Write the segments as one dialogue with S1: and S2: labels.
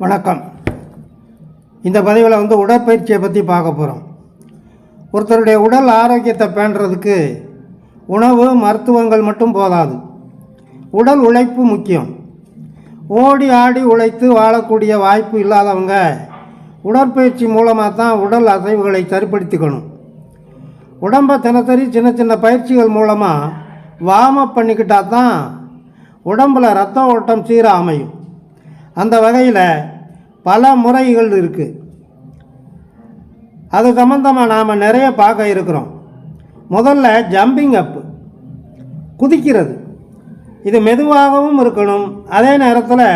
S1: வணக்கம். இந்த பதிவில் வந்து உடற்பயிற்சியை பற்றி பார்க்க போகிறோம் ஒருத்தருடைய உடல் ஆரோக்கியத்தை பேணுறதுக்கு உணவு மருத்துவங்கள் மட்டும் போதாது. உடல் உழைப்பு முக்கியம். ஓடி ஆடி உழைத்து வாழக்கூடிய வாய்ப்பு இல்லாதவங்க உடற்பயிற்சி மூலமாக தான் உடல் அசைவுகளை சரிப்படுத்திக்கணும். உடம்பை தினசரி சின்ன சின்ன பயிற்சிகள் மூலமாக வார்ம் அப் பண்ணிக்கிட்டால் தான் உடம்பில் ரத்த ஓட்டம் சீராக அமையும். அந்த வகையில் பல முறைகள் இருக்குது அது சம்மந்தமாக நாம் நிறைய பார்க்க இருக்கிறோம். முதல்ல ஜம்பிங் அப்பு குதிக்கிறது. இது மெதுவாகவும் இருக்கணும். அதே நேரத்தில்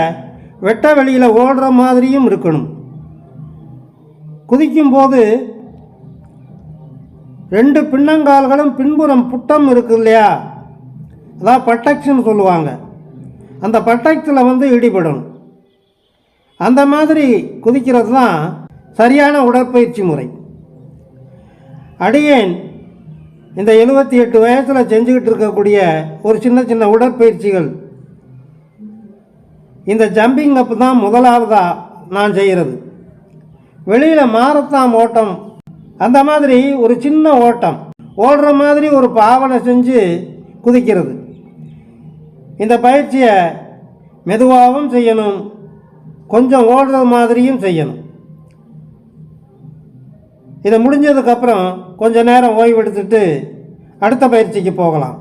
S1: வெட்ட வெளியில் ஓடுற மாதிரியும் இருக்கணும். குதிக்கும்போது ரெண்டு பின்னங்கால்களும் பின்புறம் புட்டம் இருக்கு இல்லையா? அதான் பட்டக்ஸ்னு சொல்லுவாங்க. அந்த பட்டக்ஸில் வந்து இடிபடணும் அந்த மாதிரி குதிக்கிறது தான் சரியான உடற்பயிற்சி முறை. அடியேன் இந்த எழுபத்தி எட்டு வயசில் செஞ்சுக்கிட்டு இருக்கக்கூடிய ஒரு சின்ன சின்ன உடற்பயிற்சிகள். இந்த ஜம்பிங் அப் தான் முதலாவதாக நான் செய்கிறது வெளியில் மாரத்தான் ஓட்டம். அந்த மாதிரி ஒரு சின்ன ஓட்டம். ஓடுற மாதிரி ஒரு பாவனை செஞ்சு குதிக்கிறது. இந்த பயிற்சியை மெதுவாகவும் செய்யணும். கொஞ்சம் ஓடுற மாதிரியும் செய்யணும். இதை முடிஞ்சதுக்கப்புறம் கொஞ்சம் நேரம் ஓய்வெடுத்துட்டு அடுத்த பயிற்சிக்கு போகலாம்.